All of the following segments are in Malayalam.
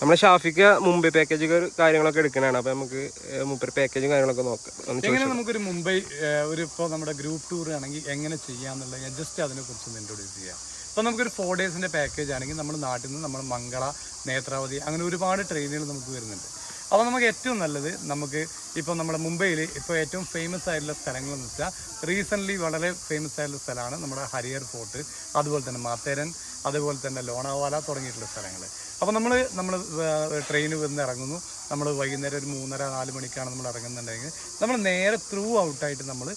നമ്മളെ ഷാഫിക്ക് മുംബൈ പാക്കേജ് കാര്യങ്ങളൊക്കെ എടുക്കണാണ് അപ്പൊ നമുക്ക് മുപ്പര് പാക്കേജും കാര്യങ്ങളൊക്കെ നോക്കാം. എങ്ങനെ നമുക്കൊരു മുംബൈ ഒരു ഇപ്പോൾ നമ്മുടെ ഗ്രൂപ്പ് ടൂർ ആണെങ്കിൽ എങ്ങനെ ചെയ്യാന്നുള്ളത് ഞാൻ ജസ്റ്റ് അതിനെ കുറിച്ച് ഇൻട്രൊഡ്യൂസ് ചെയ്യാം. ഇപ്പൊ നമുക്കൊരു ഫോർ ഡേയ്സിന്റെ പാക്കേജ് ആണെങ്കിൽ നമ്മൾ നാട്ടിൽ നിന്ന് നമ്മൾ മംഗള നേത്രാവതി അങ്ങനെ ഒരുപാട് ട്രെയിനുകൾ നമുക്ക് വരുന്നുണ്ട്. അപ്പോൾ നമുക്ക് ഏറ്റവും നല്ലത് നമുക്ക് ഇപ്പോൾ നമ്മുടെ മുംബൈയിൽ ഇപ്പോൾ ഏറ്റവും ഫേമസ് ആയിട്ടുള്ള സ്ഥലങ്ങൾ എന്ന് വെച്ചാൽ റീസെന്റ്ലി വളരെ ഫേമസ് ആയിട്ടുള്ള സ്ഥലമാണ് നമ്മുടെ ഹരിയർ ഫോർട്ട് അതുപോലെ തന്നെ മാത്തേരൻ അതുപോലെ തന്നെ ലോണാവാല തുടങ്ങിയിട്ടുള്ള സ്ഥലങ്ങൾ അപ്പോൾ നമ്മൾ നമ്മൾ ട്രെയിൻ വന്ന് ഇറങ്ങുന്നു. നമ്മൾ വൈകുന്നേരം ഒരു മൂന്നര നാല് മണിക്കാണ് നമ്മൾ ഇറങ്ങുന്നുണ്ടെങ്കിൽ നമ്മൾ നേരെ ത്രൂ ഔട്ടായിട്ട് നമ്മൾ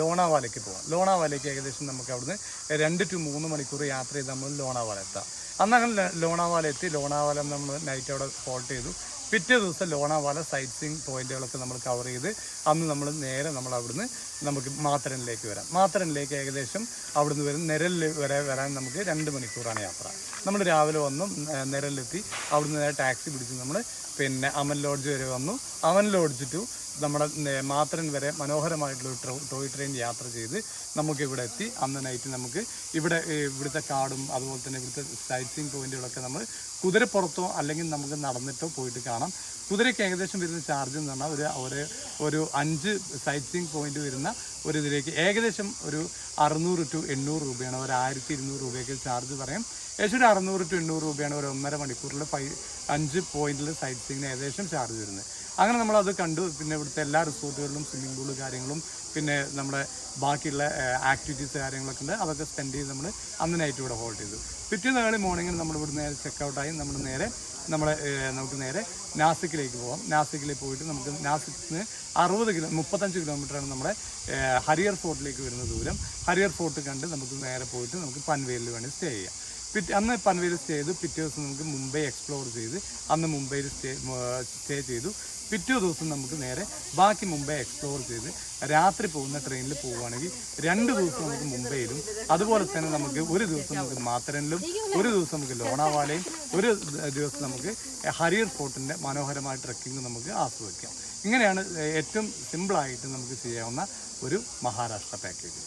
ലോണാവാലയ്ക്ക് പോകാം ലോണാവാലയ്ക്ക് ഏകദേശം നമുക്ക് അവിടുന്ന് രണ്ട് ടു മൂന്ന് മണിക്കൂർ യാത്ര ചെയ്ത് നമ്മൾ ലോണാവാല എത്താം. അന്ന് അങ്ങനെ ലോണാവാല എത്തി. ലോണാവാല നമ്മൾ നൈറ്റ് അവിടെ ഹോൾട്ട് ചെയ്തു. പിറ്റേ ദിവസം ലോണാവാല സൈറ്റ് സീങ് പോയിന്റുകളൊക്കെ നമ്മൾ കവർ ചെയ്ത് അന്ന് നമ്മൾ നേരെ നമ്മൾ അവിടുന്ന് നമുക്ക് മാത്തരനിലേക്ക് വരാം. മാത്തരനിലേക്ക് ഏകദേശം അവിടുന്ന് വരും നിരലിൽ വരെ വരാൻ നമുക്ക് രണ്ട് മണിക്കൂറാണ് യാത്ര. നമ്മൾ രാവിലെ വന്നും ഏർ നിരലിലെത്തി അവിടുന്ന് നേരെ ടാക്സി പിടിച്ച് നമ്മൾ പിന്നെ അമൻ ലോഡ്ജ് വരെ വന്നു. അമൻ ലോഡ്ജ് ടു നമ്മുടെ മാത്രൻ വരെ മനോഹരമായിട്ടുള്ള ഒരു ടോയ് ട്രെയിൻ യാത്ര ചെയ്ത് നമുക്ക് ഇവിടെ എത്തി. അന്ന് നൈറ്റ് നമുക്ക് ഇവിടെ ഇവിടുത്തെ കാടും അതുപോലെ തന്നെ ഇവിടുത്തെ സൈറ്റ് സീൻ പോയിന്റുകളൊക്കെ നമ്മൾ കുതിരപ്പുറത്തോ അല്ലെങ്കിൽ നമുക്ക് നടന്നിട്ടോ പോയിട്ട് കാണാം. കുതിരയ്ക്ക് ഏകദേശം വരുന്ന ചാർജ് എന്ന് പറഞ്ഞാൽ ഒരു ഒരു ഒരു അഞ്ച് സൈറ്റ് സീൻ പോയിന്റ് വരുന്ന ഒരു ഇതിലേക്ക് ഏകദേശം ഒരു അറുന്നൂറ് ടു എണ്ണൂറ് രൂപയാണ്. ഒരു ആയിരത്തി ഇരുന്നൂറ് രൂപയ്ക്ക് ചാർജ് പറയാം. ഏകദേശം ഒരു അറുന്നൂറ് ടു എണ്ണൂറ് രൂപയാണ് ഒരു ഒന്നര മണിക്കൂറിൽ ഫൈവ് അഞ്ച് പോയിന്റിൽ സൈറ്റ് സീങ്ങിന് ഏകദേശം ചാർജ് വരുന്നത്. അങ്ങനെ നമ്മളത് കണ്ടു. പിന്നെ ഇവിടുത്തെ എല്ലാ റിസോർട്ടുകളിലും സ്വിമ്മിംഗ് പൂൾ കാര്യങ്ങളും പിന്നെ നമ്മുടെ ബാക്കിയുള്ള ആക്ടിവിറ്റീസ് കാര്യങ്ങളൊക്കെ ഉണ്ട്. അതൊക്കെ സ്പെൻഡ് ചെയ്ത് നമ്മൾ അന്ന് നൈറ്റ് ഇവിടെ ഹോൾഡ് ചെയ്തു. പിറ്റേന്ന് നാളെ മോർണിംഗിൽ നമ്മൾ ഇവിടെ നേരെ ചെക്കൗട്ടായി നമ്മൾ നേരെ നമ്മളെ നമുക്ക് നേരെ നാസിക്കിലേക്ക് പോകാം നാസിക്കിലേക്ക് പോയിട്ട് നമുക്ക് നാസിക്കിൽ നിന്ന് അറുപത് കിലോ മുപ്പത്തഞ്ച് കിലോമീറ്ററാണ് നമ്മുടെ ഹരിയർ ഫോർട്ടിലേക്ക് വരുന്ന ദൂരം. ഹരിയർ ഫോർട്ട് കണ്ട് നമുക്ക് നേരെ പോയിട്ട് നമുക്ക് പൻവേലിൽ വേണ്ടി സ്റ്റേ ചെയ്യാം. പിറ്റേ അന്ന് പനവേൽ സ്റ്റേ ചെയ്തു. പിറ്റേ ദിവസം നമുക്ക് മുംബൈ എക്സ്പ്ലോർ ചെയ്ത് അന്ന് മുംബൈയിൽ സ്റ്റേ സ്റ്റേ ചെയ്തു. പിറ്റേ ദിവസം നമുക്ക് നേരെ ബാക്കി മുംബൈ എക്സ്പ്ലോർ ചെയ്ത് രാത്രി പോകുന്ന ട്രെയിനിൽ പോവുകയാണെങ്കിൽ രണ്ട് ദിവസം നമുക്ക് മുംബൈയിലും അതുപോലെ തന്നെ നമുക്ക് ഒരു ദിവസം നമുക്ക് മാത്തരനിലും ഒരു ദിവസം നമുക്ക് ലോണാവാലയും ഒരു ദിവസം നമുക്ക് ഹരിയർ ഫോർട്ടിന്റെ മനോഹരമായ ട്രക്കിംഗ് നമുക്ക് ആസ്വദിക്കാം. ഇങ്ങനെയാണ് ഏറ്റവും സിമ്പിളായിട്ട് നമുക്ക് ചെയ്യാവുന്ന ഒരു മഹാരാഷ്ട്ര പാക്കേജ്